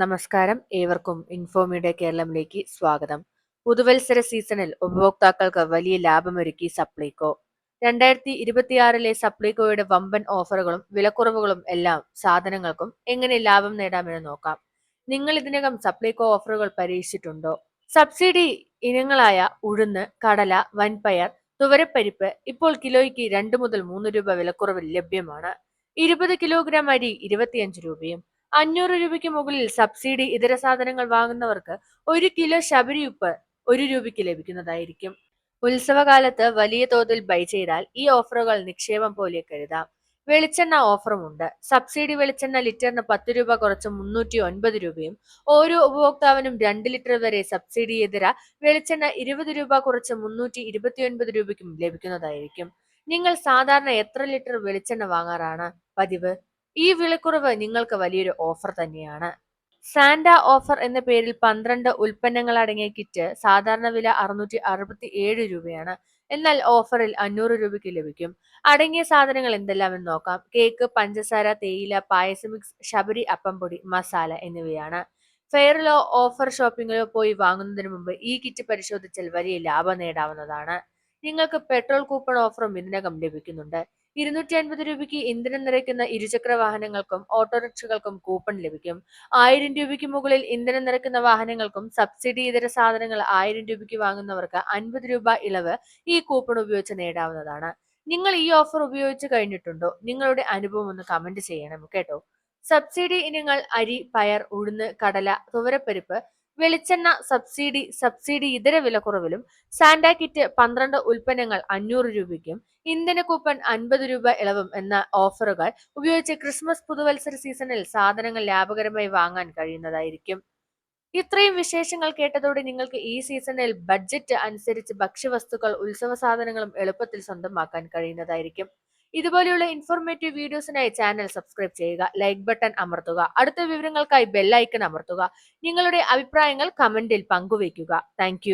നമസ്കാരം. ഏവർക്കും ഇൻഫോമീഡിയ കേരളത്തിലേക്ക് സ്വാഗതം. പുതുവത്സര സീസണിൽ ഉപഭോക്താക്കൾക്ക് വലിയ ലാഭമൊരുക്കി സപ്ലൈകോ. രണ്ടായിരത്തി ഇരുപത്തിയാറിലെ സപ്ലൈകോയുടെ വമ്പൻ ഓഫറുകളും വിലക്കുറവുകളും എല്ലാം സാധനങ്ങൾക്കും എങ്ങനെ ലാഭം നേടാമെന്ന് നോക്കാം. നിങ്ങൾ ഇതിനകം സപ്ലൈകോ ഓഫറുകൾ പരീക്ഷിച്ചിട്ടുണ്ടോ? സബ്സിഡി ഇനങ്ങളായ ഉഴുന്ന് കടല വൻപയർ തുവരപ്പരിപ്പ് ഇപ്പോൾ കിലോയ്ക്ക് രണ്ട് മുതൽ മൂന്ന് രൂപ വിലക്കുറവിൽ ലഭ്യമാണ്. ഇരുപത് കിലോഗ്രാം അരി ഇരുപത്തിയഞ്ച് രൂപയും അഞ്ഞൂറ് രൂപയ്ക്ക് മുകളിൽ സബ്സിഡി ഇതര സാധനങ്ങൾ വാങ്ങുന്നവർക്ക് ഒരു കിലോ ശബരി ഉപ്പ് ഒരു രൂപയ്ക്ക് ലഭിക്കുന്നതായിരിക്കും. ഉത്സവകാലത്ത് വലിയ തോതിൽ ബൈ ചെയ്താൽ ഈ ഓഫറുകൾ നിക്ഷേപം പോലെ കരുതാം. വെളിച്ചെണ്ണ ഓഫറുമുണ്ട് സബ്സിഡി വെളിച്ചെണ്ണ ലിറ്ററിന് പത്ത് രൂപ കുറച്ച് മുന്നൂറ്റി ഒൻപത് രൂപയും ഓരോ ഉപഭോക്താവിനും രണ്ട് ലിറ്റർ വരെ സബ്സിഡി എതിര വെളിച്ചെണ്ണ ഇരുപത് രൂപ കുറച്ച് മുന്നൂറ്റി ഇരുപത്തിയൊൻപത് രൂപയ്ക്കും ലഭിക്കുന്നതായിരിക്കും. നിങ്ങൾ സാധാരണ എത്ര ലിറ്റർ വെളിച്ചെണ്ണ വാങ്ങാറാണ്? പതിവ്. ഈ വിലക്കുറവ് നിങ്ങൾക്ക് വലിയൊരു ഓഫർ തന്നെയാണ്. സാന്റ ഓഫർ എന്ന പേരിൽ പന്ത്രണ്ട് ഉൽപ്പന്നങ്ങൾ അടങ്ങിയ കിറ്റ് സാധാരണ വില അറുന്നൂറ്റി അറുപത്തി ഏഴ് രൂപയാണ്. എന്നാൽ ഓഫറിൽ അഞ്ഞൂറ് രൂപയ്ക്ക് ലഭിക്കും. അടങ്ങിയ സാധനങ്ങൾ എന്തെല്ലാമെന്ന് നോക്കാം. കേക്ക് പഞ്ചസാര തേയില പായസം മിക്സ് ശബരി അപ്പം പൊടി മസാല എന്നിവയാണ്. ഫെയറിലോ ഓഫർ ഷോപ്പിങ്ങിലോ പോയി വാങ്ങുന്നതിന് മുമ്പ് ഈ കിറ്റ് പരിശോധിച്ചാൽ വലിയ ലാഭം നേടാവുന്നതാണ്. നിങ്ങൾക്ക് പെട്രോൾ കൂപ്പൺ ഓഫറും ഇതിനകം ലഭിക്കുന്നുണ്ട്. ഇരുന്നൂറ്റി അൻപത് രൂപയ്ക്ക് ഇന്ധനം നിറയ്ക്കുന്ന ഇരുചക്ര വാഹനങ്ങൾക്കും ഓട്ടോറിക്ഷകൾക്കും കൂപ്പൺ ലഭിക്കും. ആയിരം രൂപയ്ക്ക് മുകളിൽ ഇന്ധനം നിറയ്ക്കുന്ന വാഹനങ്ങൾക്കും സബ്സിഡി ഇതര സാധനങ്ങൾ ആയിരം രൂപയ്ക്ക് വാങ്ങുന്നവർക്ക് അൻപത് രൂപ ഇളവ് ഈ കൂപ്പൺ ഉപയോഗിച്ച് നേടാവുന്നതാണ്. നിങ്ങൾ ഈ ഓഫർ ഉപയോഗിച്ച് കഴിഞ്ഞിട്ടുണ്ടോ? നിങ്ങളുടെ അനുഭവം ഒന്ന് കമന്റ് ചെയ്യണം കേട്ടോ. സബ്സിഡി ഇനങ്ങൾ അരി പയർ ഉഴുന്ന് കടല തുവരപ്പരിപ്പ് വെളിച്ചെണ്ണ സബ്സിഡി സബ്സിഡി ഇതര വിലക്കുറവിലും സാന്റാ കിറ്റ് പന്ത്രണ്ട് ഉൽപ്പന്നങ്ങൾ അഞ്ഞൂറ് രൂപയ്ക്കും ഇന്ധന കൂപ്പൺ അൻപത് രൂപ ഇളവും എന്ന ഓഫറുകൾ ഉപയോഗിച്ച് ക്രിസ്മസ് പുതുവത്സര സീസണിൽ സാധനങ്ങൾ ലാഭകരമായി വാങ്ങാൻ കഴിയുന്നതായിരിക്കും. ഇത്രയും വിശേഷങ്ങൾ കേട്ടതോടെ നിങ്ങൾക്ക് ഈ സീസണിൽ ബഡ്ജറ്റ് അനുസരിച്ച് ഭക്ഷ്യവസ്തുക്കൾ ഉത്സവ സാധനങ്ങളും എളുപ്പത്തിൽ സ്വന്തമാക്കാൻ കഴിയുന്നതായിരിക്കും. ഇതുപോലെയുള്ള ഇൻഫോർമേറ്റീവ് വീഡിയോസിനായി ചാനൽ സബ്സ്ക്രൈബ് ചെയ്യുക ലൈക്ക് ബട്ടൺ അമർത്തുക. അടുത്ത വിവരങ്ങൾക്കായി ബെല്ലൈക്കൺ അമർത്തുക. നിങ്ങളുടെ അഭിപ്രായങ്ങൾ കമന്റിൽ പങ്കുവയ്ക്കുക. താങ്ക്